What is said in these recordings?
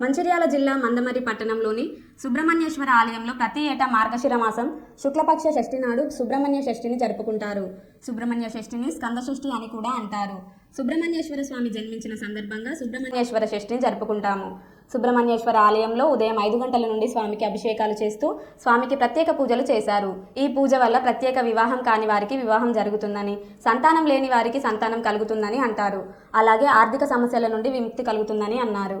మంచిర్యాల జిల్లా మందమరి పట్టణంలోని సుబ్రహ్మణ్యేశ్వర ఆలయంలో ప్రతి ఏటా మార్గశిర మాసం శుక్లపక్ష షష్ఠి నాడు సుబ్రహ్మణ్య షష్ఠిని జరుపుకుంటారు. సుబ్రహ్మణ్య షష్ఠిని స్కంద షష్ఠి అని కూడా అంటారు. సుబ్రహ్మణ్యేశ్వర స్వామి జన్మించిన సందర్భంగా సుబ్రహ్మణ్యేశ్వర షష్ఠిని జరుపుకుంటాము. సుబ్రహ్మణ్యేశ్వర ఆలయంలో ఉదయం ఐదు గంటల నుండి స్వామికి అభిషేకాలు చేస్తూ స్వామికి ప్రత్యేక పూజలు చేశారు. ఈ పూజ వల్ల ప్రత్యేక వివాహం కాని వారికి వివాహం జరుగుతుందని సంతానం లేని వారికి సంతానం కలుగుతుందని అంటారు. అలాగే ఆర్థిక సమస్యల నుండి విముక్తి కలుగుతుందని అన్నారు.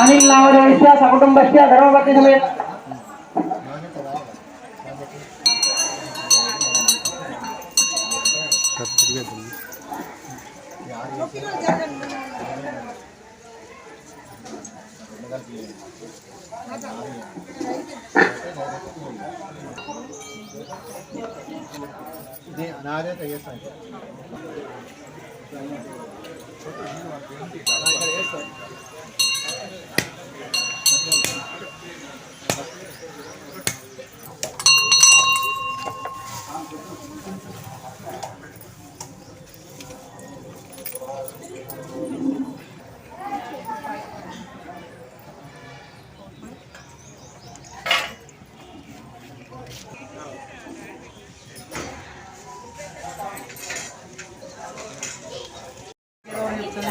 अनिल नामधेयस्य सकुटुम्बस्य धर्मपत्नी समेत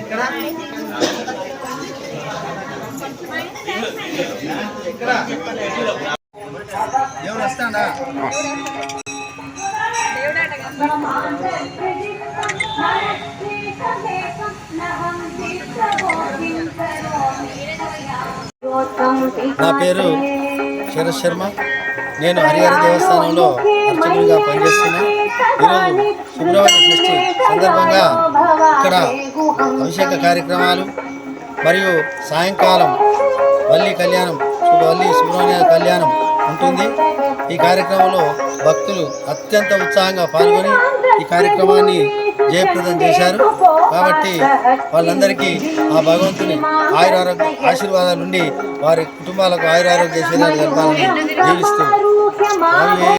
ఇక్కడ సకుటుంబస్య ధర్మపత్ని సమేత నా పేరు శరత్ శర్మ. నేను హరిహర దేవస్థానంలో అర్చకుడిగా పనిచేస్తున్నా. ఈరోజు సుబ్రహ్మణ్య షష్ఠి సందర్భంగా ఇక్కడ అభిషేక కార్యక్రమాలు మరియు సాయంకాలం వల్లి కళ్యాణం వల్లి సుబ్రహ్మణ్య కళ్యాణం ఉంటుంది. ఈ కార్యక్రమంలో భక్తులు అత్యంత ఉత్సాహంగా పాల్గొని ఈ కార్యక్రమాన్ని జయప్రదం చేశారు. కాబట్టి వాళ్ళందరికీ ఆ భగవంతుని ఆయురారోగ్య ఆశీర్వాదాల నుండి వారి కుటుంబాలకు ఆయురారోగ్య శరీరాలు జరపాలని జీవిస్తూ